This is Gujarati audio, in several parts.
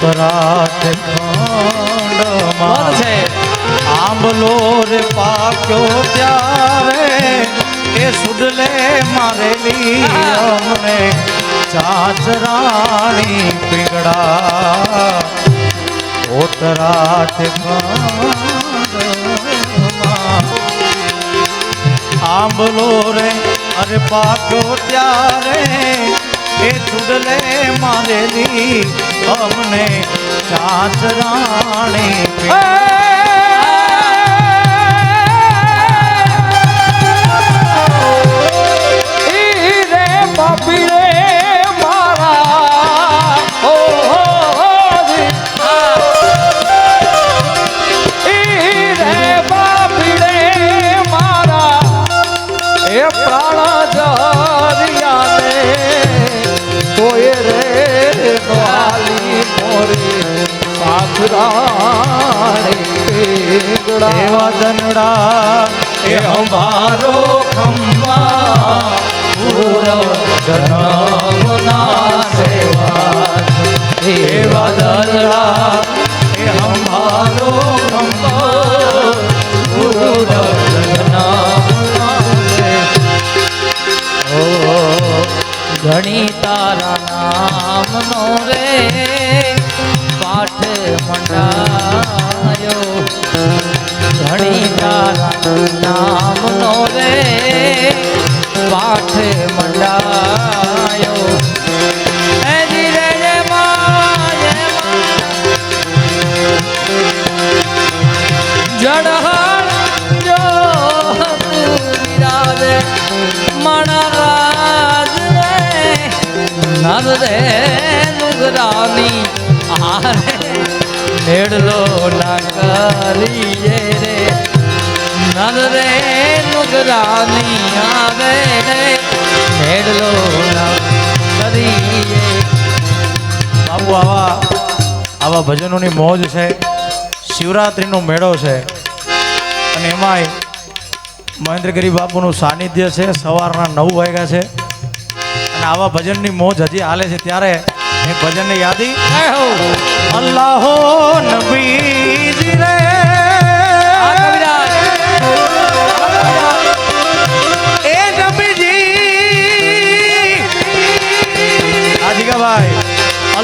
કોણ ખંડમાં છે. આંબલો રે પાક્યો ત્યારે એ સુડલે મારેલી અમને ચાચરાણી પીગડા ઉતરાટ ખંડમાં આંબલો રે અરે પાક્યો ત્યારે એ ચુડલે મારેલી અમને ચાચરાણી એવા દનડા એ અમારો ખંભા પૂરવ જનમના સેવા એવા દનડા એ અમારો ખંભા નામનો રે પાઠે મંડાયો. હે જી રે જડહળ જો વિરાજે મણરાજ રે નર રે નુગરાની આરે નેડલો ના કરીએ. નુગરાની આવે રે નેડલો ના કરીએ. બાબુ આવા આવા ભજનોની મોજ છે શિવરાત્રિનો મેળો છે અને એમાંય મહેન્દ્રગીરી બાપુનું સાનિધ્ય છે સવારના નવ વાગ્યા છે. અને આવા ભજનની મોજ હજી હાલે છે ત્યારે એ ભજનની યાદી હો અલ્લાહો નબી રે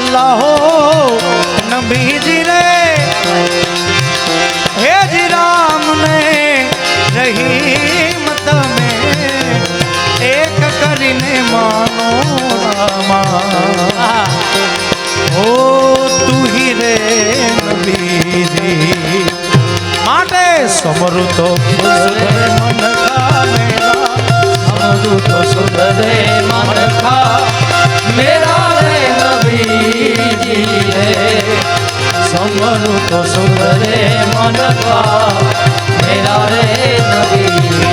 અલ્લાહો નબીજી રે હે જી રામ ને રહીમ તમે એક કરીને માનો રામા ઓ તું હી રે નબીજી માટે સમૃદ્ધો સુધરે મન કા મેરા સમૃદ્ધો સુધરે મન કા મેરા રે નબીજી રે સમૃદ્ધો સુધરે મન કા મેરા રે નબીજી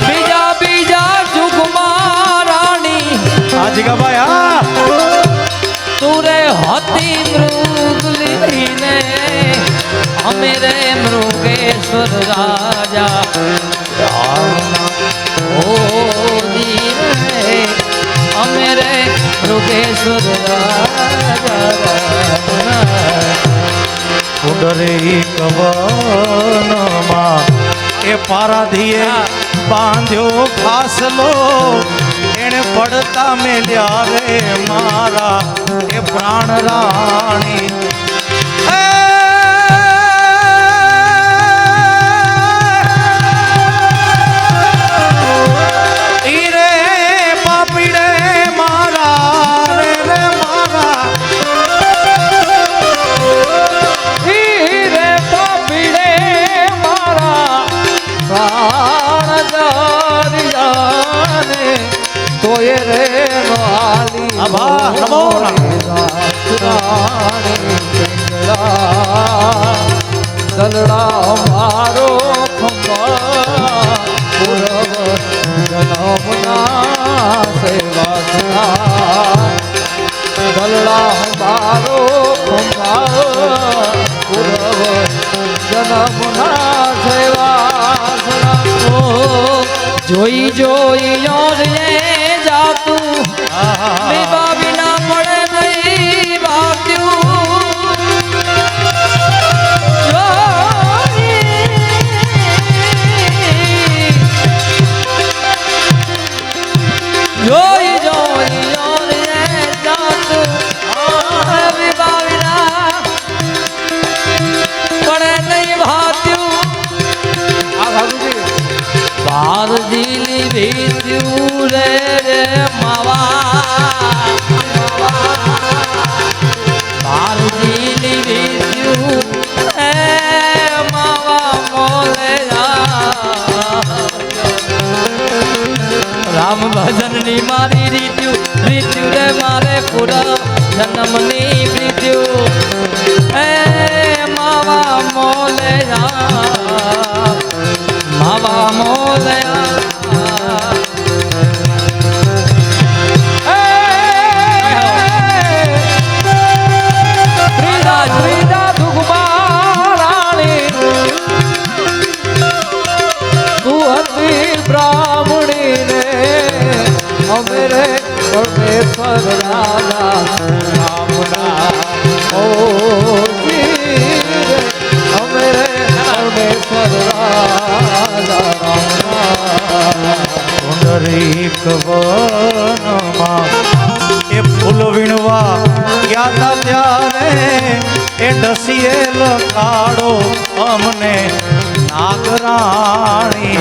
બીજા બીજા જુગમાં રાણી આજીકા ભાઈ હા તુરે હતી મૃગલી ને અમે રે મૃગેશ્વર રાજા ઓ મૃગેશ્વર ઉડરે કવનમાં એ પારાધીએ બાંધ્યો ફાસલો એને પડતા મેલ્યા રે મારા. એ પ્રાણ રાણી દલડા મારો પૂરવ જનમના સેવા દલડા મારો પૂરવ જનમ જન્મના સેવા જોઈ જોઈ યોર જાતું. વિવા બારજીલી ભીત્યું રે માવા. બારજીલી ભીત્યું રે માવા મોલે રામ ભજનની મારી રીત્યું રીત્યું રે મારે પૂરા જન્મની પ્રીત્યું હે માવા મોલે માવા મોલયા ગયા તા ત્યારે એ ડસીએલ કાળો અમને. નાગરાણી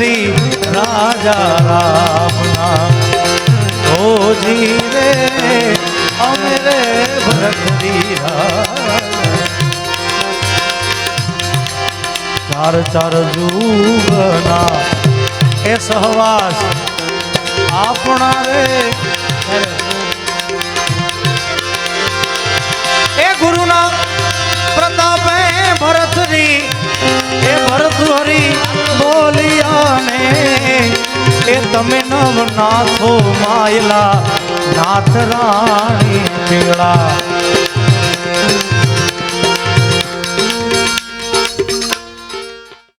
ભરતરી રાજા રામના. ઓજી રે અમે રે ભરતરી ચાર ચાર જુગના એ સહવાસ આપણા રે એ ગુરુના પ્રતાપે ભરતરી નાથો માયલા નાથ રાણી પીળા.